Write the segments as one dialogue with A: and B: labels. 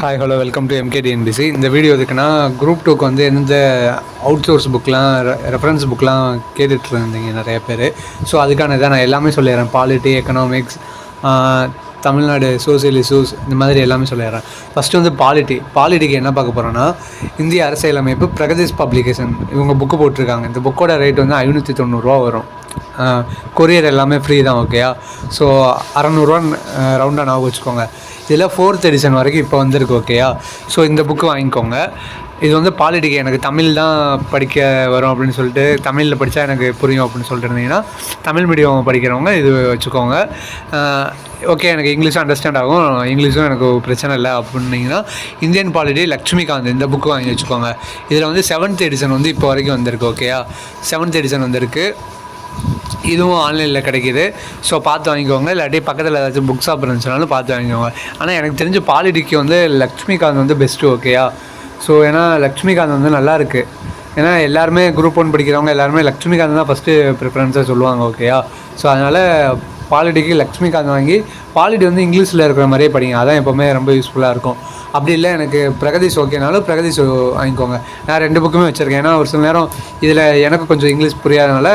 A: Hi hello welcome to MKTNPC இந்த video எதுக்குன்னா group டூக்கு வந்து எந்த அவுட் சோர்ஸ் புக்லாம் ரெஃபரன்ஸ் புக்லாம் கேட்டுட்டு இருந்தீங்க நிறைய பேர். ஸோ அதுக்கான இதை நான் எல்லாமே சொல்லிடுறேன். Polity economics Tamil Nadu social issues இந்த மாதிரி எல்லாமே சொல்லிடுறேன். ஃபஸ்ட்டு வந்து பாலிட்டி பாலிட்டிக்கு என்ன பார்க்க போகிறோன்னா இந்திய அரசியலமைப்பு பிரகதீஷ் பப்ளிகேஷன் இவங்க புக்கு போட்டிருக்காங்க. இந்த புக்கோட ரேட் வந்து ஐநூற்றி தொண்ணூறுரூவா வரும். கொரியர் எல்லாமே ஃப்ரீ தான் ஓகேயா ஸோ அறநூறுவா ரவுண்டாக நான் வச்சுக்கோங்க. இதில் ஃபோர்த் எடிஷன் வரைக்கும் இப்போ வந்திருக்கு ஓகேயா ஸோ இந்த புக்கு வாங்கிக்கோங்க. இது வந்து பாலிட்டிக்கு எனக்கு தமிழ் தான் படிக்க வரும் அப்படின்னு சொல்லிட்டு தமிழில் படித்தா எனக்கு புரியும் அப்படின்னு சொல்லிட்டு இருந்தீங்கன்னா தமிழ் மீடியம் படிக்கிறவங்க இது வச்சுக்கோங்க. ஓகே எனக்கு இங்கிலீஷும் அண்டர்ஸ்டாண்ட் ஆகும். இங்கிலீஷும் எனக்கு பிரச்சனை இல்லை அப்படின்னீங்கன்னா இந்தியன் பாலிடி லக்ஷ்மிகாந்த் இந்த புக்கு வாங்கி வச்சுக்கோங்க. இதில் வந்து செவன்த் எடிஷன் வந்து இப்போ வரைக்கும் வந்திருக்கு ஓகேயா செவன்த் எடிஷன் வந்திருக்கு. இதுவும் ஆன்லைனில் கிடைக்கிது. ஸோ பார்த்து வாங்கிக்கோங்க. இல்லாட்டி பக்கத்தில் ஏதாச்சும் புக் ஷாப் இருந்துச்சுனாலும் பார்த்து வாங்கிக்கோங்க. ஆனால் எனக்கு தெரிஞ்ச பாலிடிக்கு வந்து லக்ஷ்மிகாந்த் வந்து பெஸ்ட்டு ஓகேயா ஸோ ஏன்னா லக்ஷ்மிகாந்த் வந்து நல்லாயிருக்கு ஏன்னா எல்லாருமே குரூப் ஒன் படிக்கிறவங்க எல்லாருமே லக்ஷ்மிகாந்த் தான் ஃபஸ்ட்டு ப்ரிஃபரன்ஸாக சொல்லுவாங்க ஓகேயா ஸோ அதனால் பாலிடிக்கு லக்ஷ்மிகாந்த் வாங்கி பாலிடி வந்து இங்கிலீஷில் இருக்கிற மாதிரியே படிங்க. அதான் எப்போவுமே ரொம்ப யூஸ்ஃபுல்லாக இருக்கும். அப்படி இல்லை எனக்கு பிரகதீஷ் ஓகேனாலும் பிரகதீஷ் வாங்கிக்கோங்க. நான் ரெண்டு புக்குமே வச்சுருக்கேன். ஏன்னா ஒரு சில நேரம் இதில் எனக்கு கொஞ்சம் இங்கிலீஷ் புரியாதனால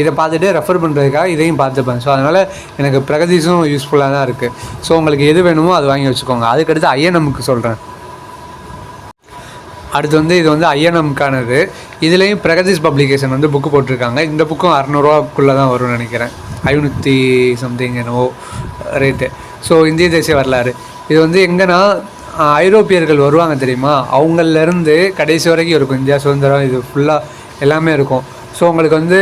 A: இதை பார்த்துட்டு ரெஃபர் பண்ணுறதுக்காக இதையும் பார்த்துப்பேன். ஸோ அதனால் எனக்கு பிரகதீஷும் யூஸ்ஃபுல்லாக தான் இருக்குது ஸோ உங்களுக்கு எது வேணுமோ அது வாங்கி வச்சுக்கோங்க. அதுக்கடுத்து ஐஎன்எம்க்கு சொல்கிறேன் அடுத்து வந்து இது வந்து ஐஎன்எம்க்கானது இதுலேயும் பிரகதீஷ் பப்ளிகேஷன் வந்து புக்கு போட்டிருக்காங்க. இந்த புக்கும் அறநூறுவாக்குள்ளே தான் வரும்னு நினைக்கிறேன். ஐநூற்றி சம்திங் என்னவோ uh, ரேட்டு ஸோ இந்திய தேசிய வரலாறு. இது வந்து எங்கன்னா ஐரோப்பியர்கள் வருவாங்க தெரியுமா? அவங்கள்லேருந்து கடைசி வரைக்கும் இருக்கும். இந்தியா சுதந்திரம் இது ஃபுல்லாக எல்லாமே இருக்கும். ஸோ உங்களுக்கு வந்து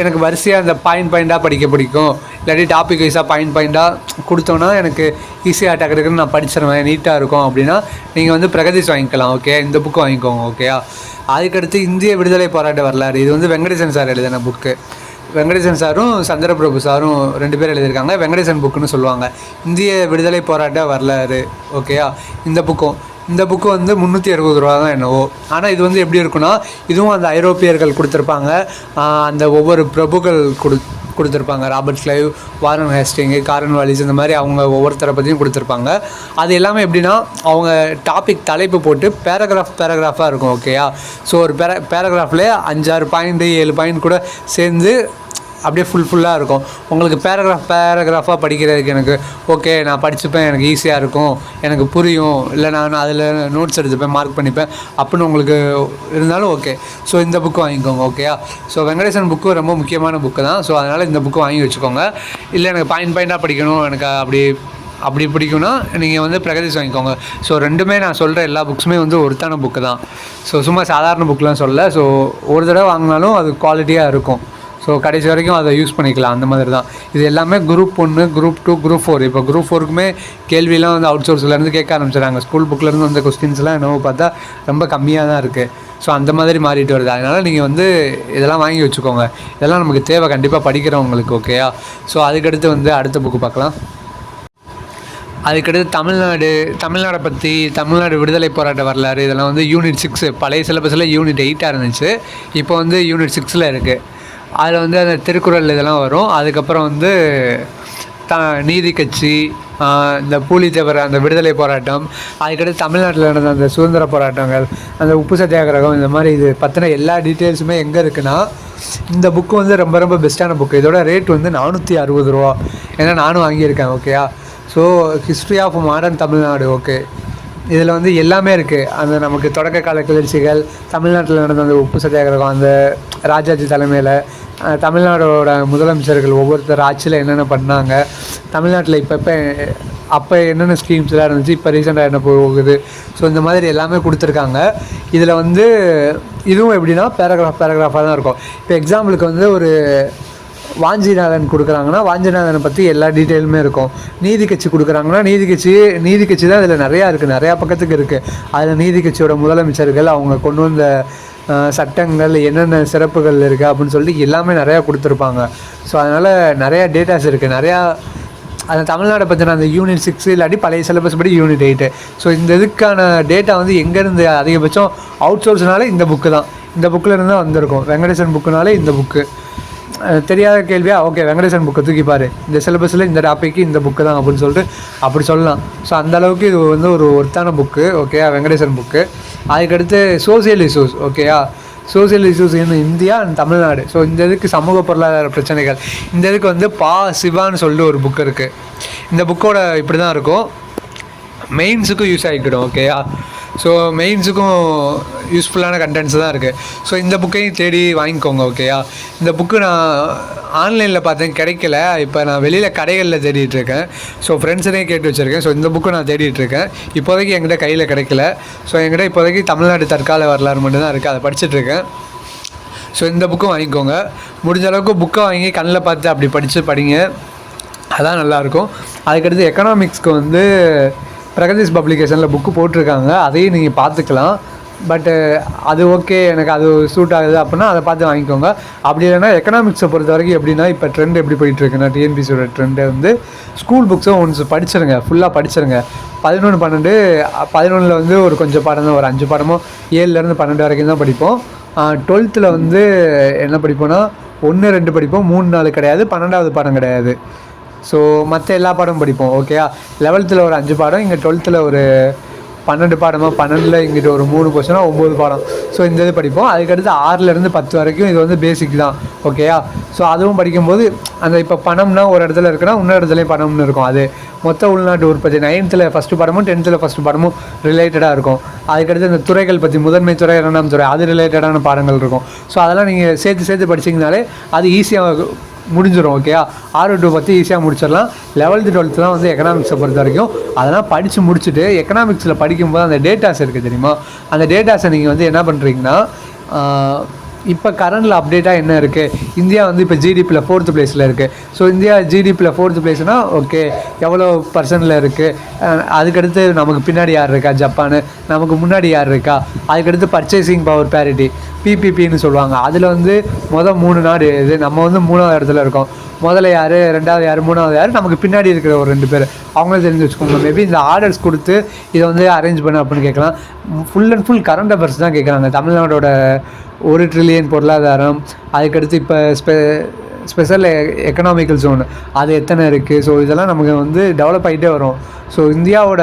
A: எனக்கு வரிசையாக அந்த பாயிண்ட் பாயிண்ட்டாக படிக்க பிடிக்கும். இல்லாட்டி டாபிக் வைஸாக பாயிண்ட் பாயிண்ட்டாக கொடுத்தோன்னா எனக்கு ஈஸியாக டக்கு இருக்குன்னு நான் படிச்சிருவேன் நீட்டாக இருக்கும். அப்படின்னா நீங்கள் வந்து பிரகதீஷ் வாங்கிக்கலாம் ஓகே இந்த புக்கு வாங்கிக்கோங்க ஓகேயா அதுக்கடுத்து இந்திய விடுதலை போராட்ட வரலாறு. இது வந்து வெங்கடேசன் சார் எழுதின புக்கு வெங்கடேசன் சாரும் சந்திரபிரபு சாரும் ரெண்டு பேர் எழுதியிருக்காங்க. வெங்கடேசன் புக்குன்னு சொல்லுவாங்க. இந்திய விடுதலை போராட்ட வரலாறு ஓகேயா இந்த புக்கும் இந்த புக்கு வந்து முந்நூற்றி அறுபது ரூபா தான் என்னவோ. ஆனால் இது வந்து எப்படி இருக்குன்னா இதுவும் அந்த ஐரோப்பியர்கள் கொடுத்துருப்பாங்க. அந்த ஒவ்வொரு பிரபுக்கள் கொடு கொடுத்துருப்பாங்க. ராபர்ட் கிளைவ் வாரன் ஹேஸ்டிங்கு காரன் வாலிஸ் இந்த மாதிரி அவங்க ஒவ்வொருத்தரை பற்றியும் கொடுத்துருப்பாங்க. அது எல்லாமே எப்படின்னா அவங்க டாபிக் தலைப்பு போட்டு பேராகிராஃப் பேராகிராஃபாக இருக்கும் ஓகேயா ஸோ ஒரு பேரா பேராகிராஃப்லேயே அஞ்சாறு பாயிண்ட்டு ஏழு பாயிண்ட் கூட சேர்ந்து அப்படியே ஃபுல் ஃபுல்லாக இருக்கும். உங்களுக்கு பேராகிராஃப் பேராகிராஃபாக படிக்கிறதுக்கு எனக்கு ஓகே நான் படிச்சுப்பேன் எனக்கு ஈஸியாக இருக்கும். எனக்கு புரியும். இல்லை நான் அதில் நோட்ஸ் எடுத்துப்பேன் மார்க் பண்ணிப்பேன். அப்படின்னு உங்களுக்கு இருந்தாலும் ஓகே ஸோ இந்த புக்கு வாங்கிக்கோங்க ஓகேயா ஸோ வெங்கடேசன் புக்கு ரொம்ப முக்கியமான புக்கு தான். ஸோ அதனால் இந்த புக்கு வாங்கி வச்சுக்கோங்க. இல்லை எனக்கு பாயிண்ட் பாயிண்ட்டாக படிக்கணும். எனக்கு அப்படி அப்படி பிடிக்கும்னா நீங்கள் வந்து பிரகதீஷ் வாங்கிக்கோங்க. ஸோ ரெண்டுமே நான் சொல்கிற எல்லா புக்ஸுமே வந்து ஒருத்தான புக்கு தான். ஸோ சும்மா சாதாரண புக்கெலாம் சொல்ல ஸோ ஒரு தடவை வாங்கினாலும் அது குவாலிட்டியாக இருக்கும். ஸோ கடைசி வரைக்கும் அதை யூஸ் பண்ணிக்கலாம். அந்த மாதிரி தான் இது எல்லாமே குரூப் ஒன்று குரூப் டூ குரூப் ஃபோர் இப்போ குரூப் ஃபோருக்குமே கேள்வியெலாம் வந்து அவுட் சோர்ஸ்லேருந்து கேட்க ஆரம்பிச்சிடுறாங்க. ஸ்கூல் புக்லேருந்து வந்த கொஸ்டின்ஸ்லாம் என்னவோ பார்த்தா ரொம்ப கம்மியாக தான் இருக்குது ஸோ அந்த மாதிரி மாறிட்டு வருது. அதனால் நீங்கள் வந்து இதெல்லாம் வாங்கி வச்சுக்கோங்க. இதெல்லாம் நமக்கு தேவை. கண்டிப்பாக படிக்கிறவங்களுக்கு ஓகேயா ஸோ அதுக்கடுத்து வந்து அடுத்த புக்கு பார்க்கலாம். அதுக்கடுத்து தமிழ்நாடு தமிழ்நாடை பற்றி தமிழ்நாடு விடுதலை போராட்ட வரலாறு இதெல்லாம் வந்து யூனிட் சிக்ஸு பழைய சிலபஸில் யூனிட் எயிட்டாக இருந்துச்சு. இப்போ வந்து யூனிட் சிக்ஸில் இருக்குது அதில் வந்து அந்த திருக்குறள் இதெல்லாம் வரும். அதுக்கப்புறம் வந்து த நீதி கட்சி இந்த பூலித்தேவர் அந்த விடுதலை போராட்டம் அதுக்கடுத்து தமிழ்நாட்டில் நடந்த அந்த சுதந்திர போராட்டங்கள் அந்த உப்பு சத்தியாகிரகம் இந்த மாதிரி இது பற்றின எல்லா டீட்டெயில்ஸுமே எங்கே இருக்குன்னா இந்த புக்கு வந்து ரொம்ப ரொம்ப பெஸ்ட்டான புக்கு இதோட ரேட் வந்து நானூற்றி அறுபது ரூபா. ஏன்னா நானும் வாங்கியிருக்கேன் ஓகேயா so history of modern Tamil Nadu okay இதில் வந்து எல்லாமே இருக்குது அந்த நமக்கு தொடக்க கால கிளர்ச்சிகள் தமிழ்நாட்டில் நடந்த அந்த உப்பு சத்தியாகிரகம் அந்த ராஜாஜி தலைமையில் தமிழ்நாடோட முதலமைச்சர்கள் ஒவ்வொருத்தர் ஆட்சியில் என்னென்ன பண்ணாங்க தமிழ்நாட்டில் இப்போ இப்போ அப்போ என்னென்ன ஸ்கீம்ஸ்லாம் இருந்துச்சு இப்போ ரீசெண்டாக என்ன போகுது. ஸோ இந்த மாதிரி எல்லாமே கொடுத்துருக்காங்க. இதில் வந்து இதுவும் எப்படின்னா பேராகிராஃப் பேராகிராஃபாக தான் இருக்கும். இப்போ எக்ஸாம்பிளுக்கு வந்து ஒரு வாஞ்சிநாதன் கொடுக்குறாங்கன்னா வாஞ்சிநாதனை பற்றி எல்லா டீட்டெயிலுமே இருக்கும். நீதி கட்சி கொடுக்குறாங்கன்னா நீதி கட்சி நீதி கட்சி தான் இதில் நிறையா இருக்குது நிறையா பக்கத்துக்கு இருக்குது அதில் நீதி கட்சியோட முதலமைச்சர்கள் அவங்க கொண்டு வந்த சட்டங்கள் என்னென்ன சிறப்புகள் இருக்குது அப்படின்னு சொல்லிட்டு எல்லாமே நிறையா கொடுத்துருப்பாங்க. ஸோ அதனால் நிறையா டேட்டாஸ் இருக்குது நிறையா அந்த தமிழ்நாடை பற்றின அந்த யூனிட் சிக்ஸ் இல்லாட்டி பழைய சிலபஸ் படி யூனிட் எயிட்டு ஸோ இந்த இதுக்கான டேட்டா வந்து எங்கேருந்து அதிகபட்சம் அவுட் சோர்ஸ்னாலே இந்த புக்கு தான். இந்த புக்கில் இருந்து தான் வந்திருக்கும். வெங்கடேசன் புக்குனாலே இந்த புக்கு தெரியாத கேள்வியா ஓகே வெங்கடேசன் புக்கை தூக்கிப்பார் இந்த சிலபஸில் இந்த டாப்பிக்கு இந்த புக்கு தான் அப்படின்னு சொல்லிட்டு அப்படி சொல்லலாம். ஸோ அந்த அளவுக்கு இது வந்து ஒரு ஒர்த்தான புக்கு ஓகேயா வெங்கடேசன் புக்கு அதுக்கடுத்து சோசியல் இஷ்யூஸ் ஓகேயா social issues in India and Tamil Nadu. So இந்த இதுக்கு சமூக பொருளாதார பிரச்சனைகள். இந்த இதுக்கு வந்து பா சிவான்னு சொல்லிட்டு ஒரு புக் இருக்குது இந்த புக்கோட இப்படி தான் இருக்கும். மெயின்ஸுக்கும் யூஸ் ஆகிக்கிடும் ஓகேயா ஸோ மெயின்ஸுக்கும் யூஸ்ஃபுல்லான கண்டென்ட்ஸ் தான் இருக்குது ஸோ இந்த புக்கையும் தேடி வாங்கிக்கோங்க ஓகேயா இந்த புக்கு நான் ஆன்லைனில் பார்த்தேன் கிடைக்கல. இப்போ நான் வெளியில் கடைகளில் தேடிட்டு இருக்கேன். ஸோ ஃப்ரெண்ட்ஸுனே கேட்டு வச்சுருக்கேன். ஸோ இந்த புக்கு நான் தேடிட்டுருக்கேன் இப்போதைக்கு என்கிட்ட கையில் கிடைக்கல. ஸோ என்கிட்ட இப்போதைக்கு தமிழ்நாடு தற்கால வரலாறு மட்டும்தான் இருக்குது அதை படிச்சுட்ருக்கேன் ஸோ இந்த புக்கும் வாங்கிக்கோங்க. முடிஞ்ச அளவுக்கு புக்கை வாங்கி கண்ணில் பார்த்து அப்படி படித்து படிங்க. அதான் நல்லாயிருக்கும் அதுக்கடுத்து எக்கனாமிக்ஸ்க்கு வந்து பிரகதீஷ் பப்ளிகேஷனில் புக்கு போட்டிருக்காங்க. அதையும் நீங்கள் பார்த்துக்கலாம். பட்டு அது ஓகே எனக்கு அது சூட் ஆகுது அப்படின்னா அதை பார்த்து வாங்கிக்கோங்க. அப்படி இல்லைன்னா எக்கனாமிக்ஸை பொறுத்த வரைக்கும் எப்படின்னா இப்போ ட்ரெண்ட் எப்படி போயிட்டுருக்குன்னா டிஎன்பிசியோட ட்ரெண்டு வந்து ஸ்கூல் புக்ஸும் ஒன்ஸ் படிச்சிருங்க. ஃபுல்லாக படிச்சிருங்க. பதினொன்று பன்னெண்டு பதினொன்றில் வந்து ஒரு கொஞ்சம் பாடம் தான் ஒரு அஞ்சு பாடமோ ஏழுலேருந்து பன்னெண்டு வரைக்கும் தான் படிப்போம். டுவெல்த்தில் வந்து என்ன படிப்போம்னா ஒன்று ரெண்டு படிப்போம். மூணு நாலு கிடையாது. பன்னெண்டாவது பாடம் கிடையாது. ஸோ மற்ற எல்லா பாடமும் படிப்போம் ஓகேயா லெவல்த்தில் ஒரு அஞ்சு பாடம் இங்கே டுவெல்த்தில் ஒரு பன்னெண்டு பாடமாக பன்னெண்டில் இங்கிட்ட ஒரு மூணு கொஸ்டினா ஒம்பது பாடம். ஸோ இந்த இது படிப்போம். அதுக்கடுத்து ஆறுலேருந்து பத்து வரைக்கும் இது வந்து பேசிக் தான் ஓகேயா ஸோ அதுவும் படிக்கும்போது அந்த இப்போ பணம்னா ஒரு இடத்துல இருக்குன்னா இன்னொரு இடத்துலையும் பணம்னு இருக்கும் அது. மொத்த உள்நாட்டு உற்பத்தி நைன்த்தில் ஃபஸ்ட்டு பாடமும் டென்த்தில் ஃபஸ்ட்டு பாடமும் ரிலேட்டடாக இருக்கும். அதுக்கடுத்து இந்த துறைகள் பற்றி முதன்மை துறை இரண்டாம் துறை அது ரிலேட்டடான பாடங்கள் இருக்கும். ஸோ அதெல்லாம் நீங்கள் சேர்த்து சேர்த்து படிச்சிங்கனாலே அது ஈஸியாக முடிஞ்சிடும் ஓகேயா ஆறு டூ பற்றி ஈஸியாக முடிச்சிடலாம். லெவல்த்து டுவெல்த்து தான் வந்து எக்கனாமிக்ஸை பொறுத்த வரைக்கும். அதெல்லாம் படித்து முடிச்சுட்டு எக்கனாமிக்ஸில் படிக்கும்போது அந்த டேட்டாஸ் இருக்குது தெரியுமா? அந்த டேட்டாஸை நீங்கள் வந்து என்ன பண்ணுறீங்கன்னா இப்போ கரண்டில் அப்டேட்டாக என்ன இருக்குது இந்தியா வந்து இப்போ ஜிடிபியில் ஃபோர்த்து பிளேஸில் இருக்குது ஸோ இந்தியா ஜிடிபியில் ஃபோர்த்து பிளேஸ்னால் ஓகே எவ்வளோ பர்சன்டில் இருக்குது அதுக்கடுத்து நமக்கு பின்னாடி யார் இருக்கா? ஜப்பானு. நமக்கு முன்னாடி யார் இருக்கா? அதுக்கடுத்து பர்ச்சேசிங் பவர் பேரிட்டி பிபிபின்னு சொல்லுவாங்க. அதில் வந்து மொதல் மூணு நாடு இது நம்ம வந்து மூணாவது இடத்துல இருக்கோம். முதல்ல யார் ரெண்டாவது யார் மூணாவது யார்? நமக்கு பின்னாடி இருக்கிற ஒரு ரெண்டு பேர். அவங்களும் தெரிஞ்சு வச்சுக்கோங்க. மேபி இந்த ஆர்டர்ஸ் கொடுத்து இதை வந்து அரேஞ்ச் பண்ண அப்படின்னு கேட்கலாம். Full and full current affairs தான் கேட்குறாங்க. தமிழ்நாடோட ஒரு ட்ரில்லியன் பொருளாதாரம் அதுக்கடுத்து இப்போ ஸ்பெ ஸ்பெஷல் எக்கனாமிக்கல் ஜோன் அது எத்தனை இருக்குது ஸோ இதெல்லாம் நமக்கு வந்து டெவலப் ஆகிட்டே வரும். ஸோ இந்தியாவோட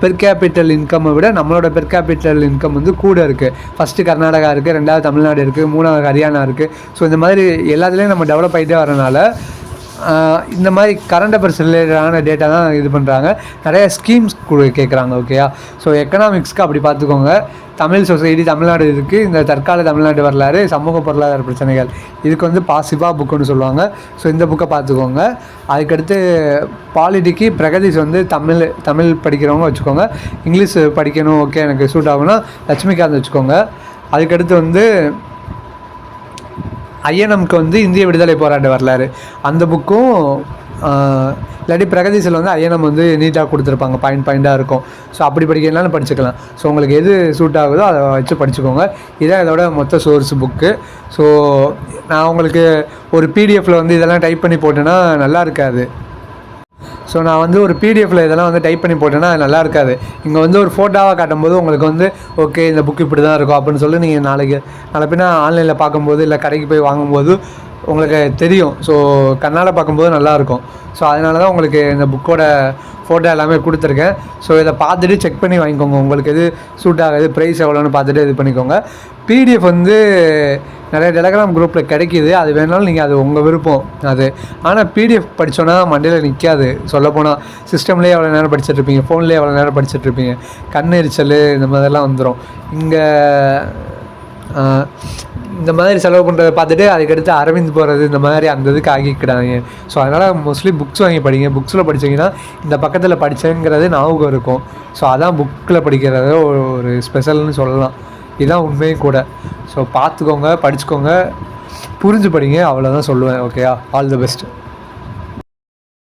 A: பெர் கேபிட்டல் இன்கம்மை விட நம்மளோட பெர் கேபிட்டல் இன்கம் வந்து கூட இருக்குது ஃபஸ்ட்டு கர்நாடகா இருக்குது ரெண்டாவது தமிழ்நாடு இருக்குது மூணாவது ஹரியானா இருக்குது ஸோ இந்த மாதிரி எல்லாத்துலேயும் நம்ம டெவலப் ஆகிட்டே வரனால இந்த மாதிரி கரண்ட் அஃபேர்ஸ் ரிலேட்டடான டேட்டா தான் இது பண்ணுறாங்க நிறைய ஸ்கீம்ஸ் கேட்குறாங்க ஓகேயா ஸோ எக்கனாமிக்ஸ்க்கு அப்படி பார்த்துக்கோங்க. தமிழ் சொசைட்டி தமிழ்நாடு இருக்குது இந்த தற்கால தமிழ்நாடு வரலாறு சமூக பொருளாதார பிரச்சனைகள். இதுக்கு வந்து பாசிபா புக்குன்னு சொல்லுவாங்க. ஸோ இந்த புக்கை பார்த்துக்கோங்க. அதுக்கடுத்து பாலிட்டிக்கு பிரகதீஷ் வந்து தமிழ் தமிழ் படிக்கிறவங்க வச்சுக்கோங்க. இங்கிலீஷ் படிக்கணும் ஓகே எனக்கு சூட் ஆகும்னா லட்சுமிகாந்த் வச்சுக்கோங்க. அதுக்கடுத்து வந்து ஐயனம்க்கு வந்து இந்திய விடுதலை போராட்ட வரலாறு. அந்த புக்கும் இல்லாட்டி பிரகதீசில் வந்து ஐஎன்எம் வந்து நீட்டாக கொடுத்துருப்பாங்க பாயிண்ட் பாயிண்ட்டாக இருக்கும். ஸோ அப்படி படிக்கிறதுனாலும் படிச்சுக்கலாம். ஸோ உங்களுக்கு எது சூட் ஆகுதோ அதை வச்சு படிச்சுக்கோங்க. இதான் இதோட மொத்த சோர்ஸ் புக்கு ஸோ நான் உங்களுக்கு ஒரு பிடிஎஃப்பில் வந்து இதெல்லாம் டைப் பண்ணி போட்டேன்னா நல்லா இருக்காது. ஸோ நான் வந்து ஒரு பிடிஎஃப்பில் இதெல்லாம் வந்து டைப் பண்ணி போட்டேன்னா அது நல்லா இருக்காது. இங்கே வந்து ஒரு ஃபோட்டோவாக காட்டும்போது உங்களுக்கு வந்து ஓகே இந்த புக் இப்படி தான் இருக்கும் அப்படின்னு சொல்லி நீங்கள் நாளைக்கு நாளை பின்னா ஆன்லைனில் பார்க்கும்போது இல்லை கடைக்கு போய் வாங்கும்போது உங்களுக்கு தெரியும். ஸோ கண்ணால் பார்க்கும்போது நல்லாயிருக்கும். ஸோ அதனால தான் உங்களுக்கு இந்த புக்கோட ஃபோட்டோ எல்லாமே கொடுத்துருக்கேன். ஸோ இதை பார்த்துட்டு செக் பண்ணி வாங்கிக்கோங்க. உங்களுக்கு எது சூட் ஆகுது ப்ரைஸ் எவ்வளோன்னு பார்த்துட்டு இது பண்ணிக்கோங்க. பிடிஎஃப் வந்து நிறைய டெலகிராம் குரூப்பில் கிடைக்கிது. அது வேணாலும் நீங்கள் அது உங்கள் விருப்பம் அது. ஆனால் பிடிஎஃப் படித்தோன்னா மண்டையில் நிற்காது சொல்லப்போனால் சிஸ்டம்லேயே எவ்வளோ நேரம் படிச்சுட்ருப்பீங்க ஃபோன்லேயே எவ்வளோ நேரம் படிச்சுட்ருப்பீங்க கண் எரிச்சல் இந்த மாதிரிலாம் வந்துடும் இங்கே இந்த மாதிரி செலவு பண்ணுறதை பார்த்துட்டு அதுக்கடுத்து அரவிந்த் போகிறது இந்த மாதிரி அந்த இதுக்கு ஆகிக்கிடாங்க ஸோ அதனால் மோஸ்ட்லி புக்ஸ் வாங்கி படிங்க. புக்ஸில் படிச்சீங்கன்னா இந்த பக்கத்தில் படித்தேங்கிறது ஞாபகம் இருக்கும். ஸோ அதான் புக்கில் படிக்கிறத ஒரு ஒரு ஸ்பெஷல்னு சொல்லலாம். இதுதான் உண்மையும் கூட. ஸோ பார்த்துக்கோங்க படிச்சுக்கோங்க. புரிஞ்சு படிங்க அவ்வளோதான் சொல்லுவேன் ஓகேயா ஆல் தி பெஸ்ட்